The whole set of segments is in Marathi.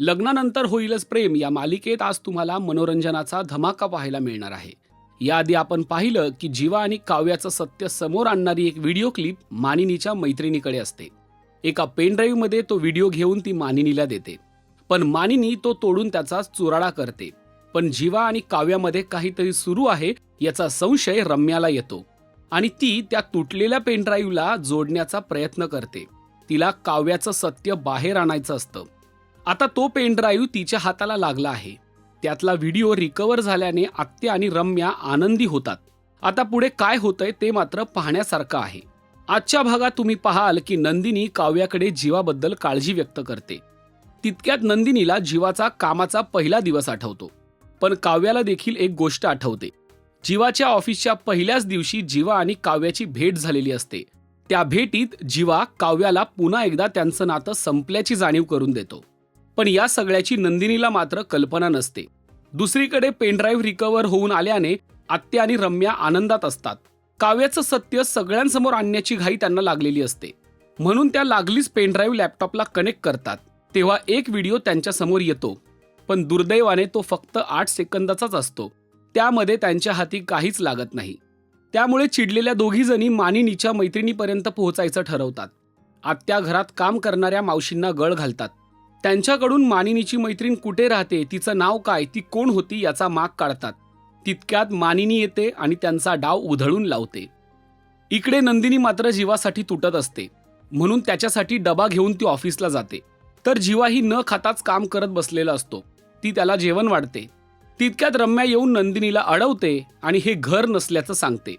लग्नानंतर होईलच प्रेम. या मालिकेत आज तुम्हाला मनोरंजनाचा धमाका पाहायला मिळणार आहे. याआधी आपण पाहिलं की जीवा आणि काव्याचं सत्य समोर आणणारी एक व्हिडिओ क्लिप मानिनीच्या मैत्रिणीकडे असते. एका पेनड्राईव्हमध्ये तो व्हिडिओ घेऊन ती मानिनीला देते. पण मानिनी तो तोडून त्याचा चुराडा करते. पण जीवा आणि काव्यामध्ये काहीतरी सुरू आहे याचा संशय रम्याला येतो आणि ती त्या तुटलेल्या पेनड्राईव्हला जोडण्याचा प्रयत्न करते. तिला काव्याचं सत्य बाहेर आणायचं असतं. आता तो पेनड्राईव्ह तिच्या हाताला लागला आहे. त्यातला व्हिडिओ रिकवर झाल्याने आत्या आणि रम्या आनंदी होतात. आता पुढे काय होतंय ते मात्र पाहण्यासारखं आहे. आजच्या भागात तुम्ही पाहाल की नंदिनी काव्याकडे जीवाबद्दल काळजी व्यक्त करते. तितक्यात नंदिनीला जीवाचा कामाचा पहिला दिवस आठवतो. पण काव्याला देखील एक गोष्ट आठवते. जीवाच्या ऑफिसच्या पहिल्याच दिवशी जीवा आणि काव्याची भेट झालेली असते. त्या भेटीत जीवा काव्याला पुन्हा एकदा त्यांचं नातं संपल्याची जाणीव करून देतो. पण या सगळ्याची नंदिनीला मात्र कल्पना नसते. दुसरीकडे पेनड्राईव्ह रिकवर होऊन आल्याने आत्या आणि रम्या आनंदात असतात. काव्याचं सत्य सगळ्यांसमोर आणण्याची घाई त्यांना लागलेली असते. म्हणून त्या लागलीच पेनड्राईव्ह लॅपटॉपला कनेक्ट करतात. तेव्हा एक व्हिडिओ त्यांच्यासमोर येतो. पण दुर्दैवाने तो फक्त आठ सेकंदाचाच असतो. त्यामध्ये त्यांच्या हाती काहीच लागत नाही. त्यामुळे चिडलेल्या दोघीजणी मानिनीच्या मैत्रिणीपर्यंत पोहोचायचं ठरवतात. आत्या घरात काम करणाऱ्या मावशींना गळ घालतात. त्यांच्याकडून मानिनीची मैत्रीण कुठे राहते तिचं नाव काय ती कोण होती याचा माग काढतात. तितक्यात मानिनी येते आणि त्यांचा डाव उधळून लावते. इकडे नंदिनी मात्र जीवासाठी तुटत असते. म्हणून त्याच्यासाठी डबा घेऊन ती ऑफिसला जाते. तर जीवाही न खाताच काम करत बसलेला असतो. ती त्याला जेवण वाढते. तितक्यात रम्या येऊन नंदिनीला अडवते आणि हे घर नसल्याचं सांगते.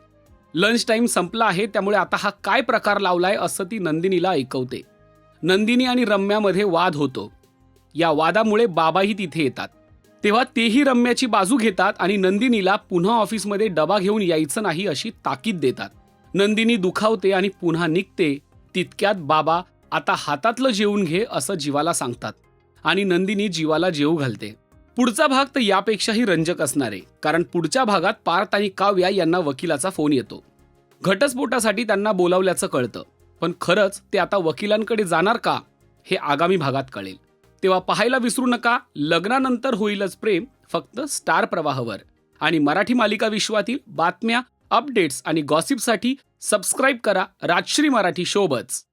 लंच टाईम संपला आहे त्यामुळे आता हा काय प्रकार लावलाय असं ती नंदिनीला ऐकवते. नंदिनी आणि रम्यामध्ये वाद होतो. या वादामुळे बाबाही तिथे येतात. तेव्हा तेही रम्याची बाजू घेतात आणि नंदिनीला पुन्हा ऑफिसमध्ये डबा घेऊन यायचं नाही अशी ताकीद देतात. नंदिनी दुखावते आणि पुन्हा निघते. तितक्यात बाबा आता हातातलं जेवून घे असं जीवाला सांगतात. आणि नंदिनी जीवाला जेवू घालते. पुढचा भाग तर यापेक्षाही रंजक असणार आहे कारण पुढच्या भागात पार्थ आणि काव्या यांना वकिलाचा फोन येतो. घटस्फोटासाठी त्यांना बोलावल्याचं कळतं. पण खरंच ते आता वकिलांकडे जाणार का हे आगामी भागात कळेल. तेव्हा पाहायला विसरू नका लग्नानंतर होईलच प्रेम फक्त स्टार प्रवाहावर. आणि मराठी मालिका विश्वातील बातम्या अपडेट्स आणि गॉसिपसाठी सबस्क्राईब करा राजश्री मराठी शोबच.